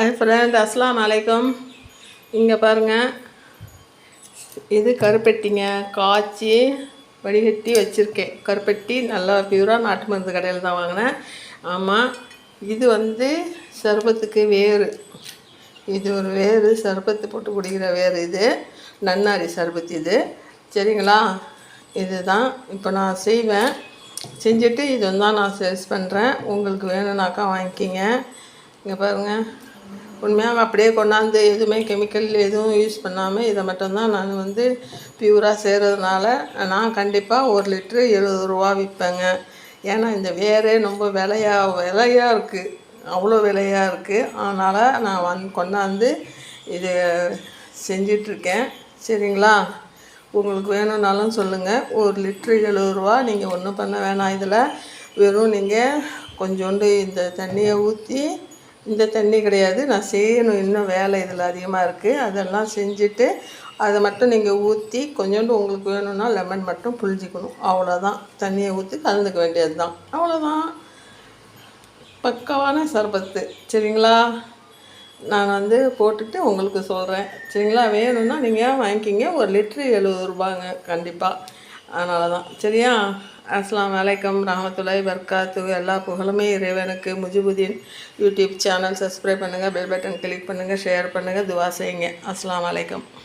Hi friend அஸ்லாம் அலைக்கும் இங்கே பாருங்கள் இது கருப்பெட்டிங்க. காய்ச்சி வடிகட்டி வச்சுருக்கேன். கருப்பெட்டி நல்லா பியூராக நாட்டு மருந்து கடையில் தான் வாங்கினேன். ஆமாம் இது வந்து சர்பத்துக்கு வேறு. இது ஒரு வேறு சர்பத்து போட்டு குடிக்கிற வேறு இது. நன்னாரி சர்பத் இது. சரிங்களா? இது தான் இப்போ நான் செய்வேன். செஞ்சுட்டு இது தான் நான் சேல்ஸ் பண்ணுறேன் உங்களுக்கு வேணும்னாக்கா வாங்கிக்கிங்க. இங்கே பாருங்கள் உண்மையாக அப்படியே கொண்டாந்து எதுவுமே கெமிக்கல் எதுவும் யூஸ் பண்ணாமல் இதை மட்டும்தான் நான் வந்து பியூராக செய்கிறதுனால நான் கண்டிப்பாக ஒரு லிட்ரு எழுபது ரூபா விற்பேங்க. ஏன்னா இந்த வேரே ரொம்ப விலையா விலையாக இருக்குது அவ்வளோ விலையாக இருக்குது அதனால் நான் வந் கொண்டாந்து இது செஞ்சிட்ருக்கேன். சரிங்களா? உங்களுக்கு வேணும்னாலும் சொல்லுங்கள் ஒரு லிட்ரு எழுபது ரூபா நீங்கள் ஒன்றும் பண்ண வேணாம். இதில் வெறும் நீங்கள் கொஞ்சோண்டு இந்த தண்ணியை ஊற்றி இந்த தண்ணி கிடையாது. நான் செய்யணும். இன்னும் வேலை இதில் அதிகமாக இருக்குது அதெல்லாம் செஞ்சுட்டு அதை மட்டும் நீங்கள் ஊற்றி கொஞ்சோண்டு உங்களுக்கு வேணும்னா லெமன் மட்டும் புழிஞ்சிக்கணும். அவ்வளோதான். தண்ணியை ஊற்றி கலந்துக்க வேண்டியது தான். அவ்வளோதான். பக்காவான சர்பத்து. சரிங்களா? நான் வந்து போட்டுட்டு உங்களுக்கு சொல்கிறேன் சரிங்களா? வேணும்னா நீங்கள் வாங்கிக்கிங்க. ஒரு லிட்ரு எழுபது ரூபாங்க. கண்டிப்பாக அதனால தான் சரியா? அஸ்லாம் வலைக்கம் ரஹமத்துல்லாய் வர்காத்து எல்லா புகழுமே இறைவனுக்கு. முஜிபுதீன் யூடியூப் சேனல் சப்ஸ்கிரைப் பண்ணுங்கள் பெல் பட்டன் கிளிக் பண்ணுங்கள் ஷேர் பண்ணுங்கள் துவா செய்யுங்க. அஸ்லாம் வலைக்கம்